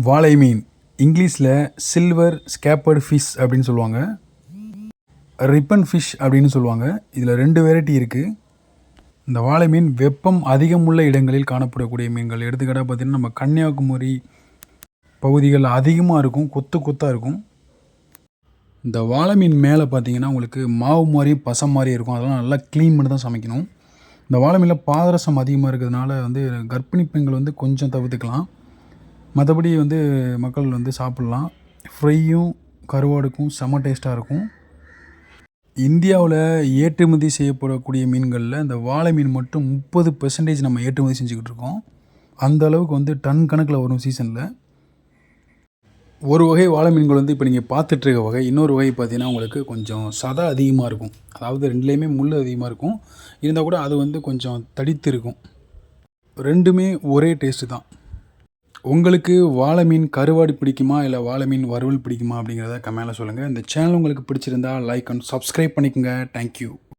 வாழை மீன். இங்கிலீஷில் silver ஸ்கேப்பர்டு fish அப்படின்னு சொல்லுவாங்க. ரிப்பன் ஃபிஷ் அப்படின்னு சொல்லுவாங்க. இதில் ரெண்டு வெரைட்டி இருக்குது இந்த வாழை மீன் வெப்பம் அதிகமுள்ள இடங்களில் காணப்படக்கூடிய மீன்கள். எடுத்துக்கிட்டால் பார்த்திங்கன்னா நம்ம கன்னியாகுமரி பகுதிகள் அதிகமாக இருக்கும். கொத்து கொத்தாக இருக்கும். இந்த வாழை மீன் மேலே பார்த்திங்கன்னா உங்களுக்கு மாவு மாதிரி பசம் மாதிரி இருக்கும். அதெல்லாம் நல்லா க்ளீன் பண்ணி தான் சமைக்கணும். இந்த வாழை மீனில் பாதரசம் அதிகமாக இருக்கிறதுனால வந்து கர்ப்பிணி பெண்கள் வந்து கொஞ்சம் தவிர்த்துக்கலாம். மற்றபடி வந்து மக்கள் வந்து சாப்பிட்லாம். ஃப்ரையும் கருவாடுக்கும் செம்ம டேஸ்ட்டாக இருக்கும். இந்தியாவில் ஏற்றுமதி செய்யப்படக்கூடிய மீன்களில் இந்த வாழை மீன் மட்டும் முப்பது பெர்சன்டேஜ் நம்ம ஏற்றுமதி செஞ்சுக்கிட்டு இருக்கோம். அந்த அளவுக்கு வந்து டன் கணக்கில் வரும் சீசனில் ஒரு வகை வாழை மீன்கள் வந்து இப்போ நீங்கள் பார்த்துட்ருக்க வகை இன்னொரு வகை பார்த்தீங்கன்னா உங்களுக்கு கொஞ்சம் சதை அதிகமாக இருக்கும். அதாவது ரெண்டுலேயுமே முள் அதிகமாக இருக்கும். இருந்தால் கூட அது வந்து கொஞ்சம் தடித்து இருக்கும். ரெண்டுமே ஒரே டேஸ்ட்டு தான். உங்களுக்கு வாழை மீன் கருவாடு பிடிக்குமா? இல்லை வாழை மீன் வறுவல் பிடிக்குமா? அப்படிங்கிறத கமெண்டில் சொல்லுங்கள் இந்த சேனல் உங்களுக்கு பிடிச்சிருந்தா லைக் அண்ட் சப்ஸ்கிரைப் பண்ணிக்கோங்க. Thank you